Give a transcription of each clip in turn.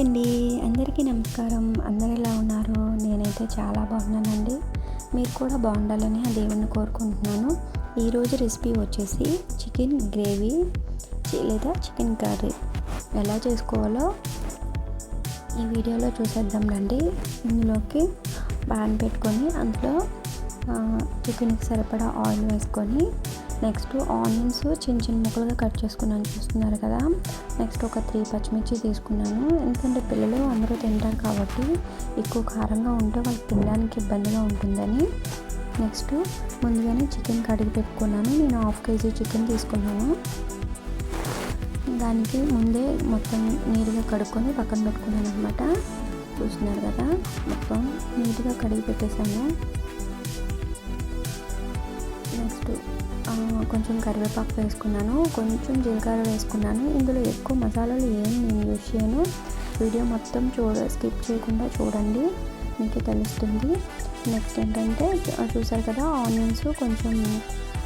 అండి. అందరికీ నమస్కారం. అందరు ఎలా ఉన్నారు? నేనైతే చాలా బాగున్నానండి. మీరు కూడా బాగుండాలని ఆ దేవుణ్ణి కోరుకుంటున్నాను. ఈరోజు రెసిపీ వచ్చేసి చికెన్ గ్రేవీ లేదా చికెన్ కర్రీ. ఎలా చేసుకోవాలో ఈ వీడియోలో చూసేద్దాం రండి. ఇందులోకి పాన్ పెట్టుకొని అందులో చికెన్కి సరిపడా ఆయిల్ వేసుకొని నెక్స్ట్ ఆనియన్స్ చిన్న చిన్న ముక్కలుగా కట్ చేసుకున్నాను. చూస్తున్నారు కదా? నెక్స్ట్ ఒక త్రీ పచ్చిమిర్చి తీసుకున్నాను. ఎందుకంటే పిల్లలు అందరూ తింటారు కాబట్టి ఎక్కువ కారంగా ఉంటే వాళ్ళు తినడానికి ఇబ్బందిగా ఉంటుందని. నెక్స్ట్ ముందుగానే చికెన్ కడిగి పెట్టుకున్నాను. నేను హాఫ్ కేజీ చికెన్ తీసుకున్నాను. దానికి ముందే మొత్తం నీట్గా కడుక్కొని పక్కన పెట్టుకున్నాను అనమాట చూస్తున్నారు కదా? మొత్తం నీట్గా కడిగి పెట్టేశాను. నెక్స్ట్ కొంచెం కరివేపాకు వేసుకున్నాను కొంచెం జీలకర్ర వేసుకున్నాను. ఇందులో ఎక్కువ మసాలాలు ఏం నేను యూజ్ చేయను. వీడియో మొత్తం చూడ స్కిప్ చేయకుండా చూడండి. మీకు తెలుస్తుంది. నెక్స్ట్ ఏంటంటే చూసారు కదా ఆనియన్స్ కొంచెం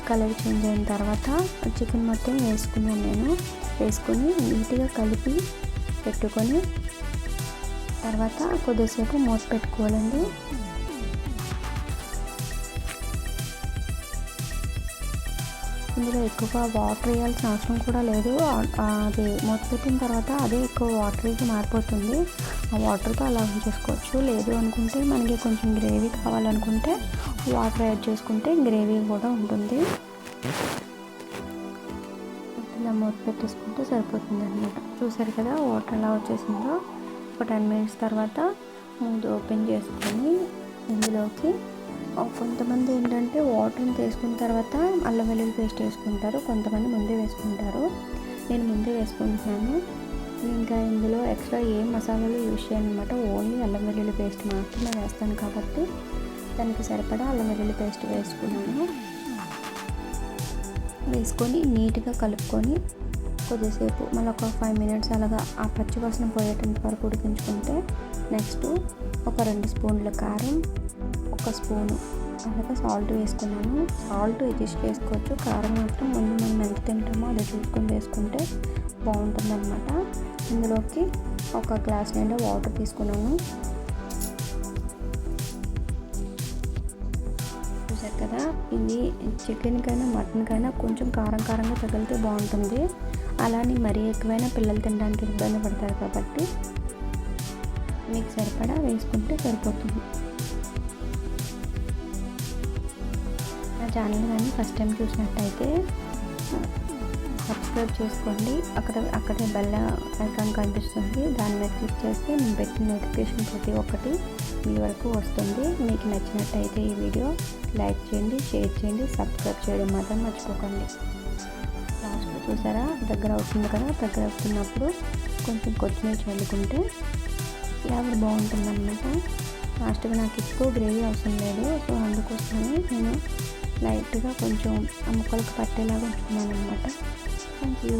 కలర్ చేంజ్ అయిన తర్వాత చికెన్ మొత్తం వేసుకున్నాను నేను. వేసుకొని నీట్గా కలిపి పెట్టుకొని తర్వాత కొద్దిసేపు మూత పెట్టుకోవాలండి. ఇందులో ఎక్కువగా వాటర్ వేయాల్సిన అవసరం కూడా లేదు. అది మూత పెట్టిన తర్వాత అదే ఎక్కువ వాటర్కి మారిపోతుంది. ఆ వాటర్తో అలా ఉంచేసుకోవచ్చు. లేదు అనుకుంటే మనకి కొంచెం గ్రేవీ కావాలనుకుంటే వాటర్ యాడ్ చేసుకుంటే గ్రేవీ కూడా ఉంటుంది. ఇలా మూత పెట్టేసుకుంటే సరిపోతుంది అనమాట చూసారు కదా వాటర్ ఎలా వచ్చేసిందో? ఒక టెన్ మినిట్స్ తర్వాత ముందు ఓపెన్ చేసుకొని ఇందులోకి కొంతమంది ఏంటంటే వాటర్ని తీసుకున్న తర్వాత అల్లం వెల్లుల్లి పేస్ట్ వేసుకుంటారు. కొంతమంది ముందే వేసుకుంటారు. నేను ముందే వేసుకుంటున్నాను. ఇంకా ఇందులో ఎక్స్ట్రా ఏం మసాలాలు యూజ్ చేయను అనమాట ఓన్లీ అల్లం వెల్లుల్లి పేస్ట్ మాత్రమే వేస్తాను కాబట్టి దానికి సరిపడా అల్లం వెల్లుల్లి పేస్ట్ వేసుకున్నాను. వేసుకొని నీట్గా కలుపుకొని కొద్దిసేపు మళ్ళీ ఒక ఫైవ్ మినిట్స్ అలాగా ఆ పచ్చివాసన పోయేటంత వరకు ఉడికించుకుంటే నెక్స్ట్ ఒక రెండు స్పూన్ల కారం ఒక స్పూను అలాగే సాల్ట్ వేసుకున్నాను. సాల్ట్ అడ్జస్ట్ చేసుకోవచ్చు. కారం మాత్రం ముందు మనం ఎంత తింటామో అది చూసుకొని వేసుకుంటే బాగుంటుందన్నమాట. ఇందులోకి ఒక గ్లాస్ నిండా వాటర్ తీసుకున్నాను. చూసారు కదా? ఇది చికెన్ కైనా మటన్ కైనా కొంచెం కారం కారంగా తగిలితే బాగుంటుంది. అలానే మరీ ఎక్కువైనా పిల్లలు తినడానికి ఇబ్బంది పడతారు కాబట్టి మీకు సరిపడా వేసుకుంటే సరిపోతుంది. ఛానల్ కానీ ఫస్ట్ టైం చూసినట్టయితే సబ్స్క్రైబ్ చేసుకోండి. అక్కడ అక్కడే బెల్ల ఐకాన్ కనిపిస్తుంది. దాని మీద క్లిక్ చేస్తే నేను పెట్టిన నోటిఫికేషన్ ప్రతి ఒక్కటి మీ వరకు వస్తుంది. మీకు నచ్చినట్టయితే ఈ వీడియో లైక్ చేయండి షేర్ చేయండి సబ్స్క్రైబ్ చేయడం మాత్రం మర్చిపోకండి. లాస్ట్లో చూసారా? దగ్గర అవుతుంది కదా? దగ్గర అవుతున్నప్పుడు కొంచెం కొత్తిమీర చల్లుకుంటే ఫ్లేవర్ బాగుంటుంది అనమాట లాస్ట్గా నాకు ఎక్కువ గ్రేవీ అవసరం లేదు. సో అందుకోసమే నేను లైట్గా కొంచెం ఆ ముక్కలకు పట్టేలాగా ఉంచుకున్నాను అనమాట థ్యాంక్ యూ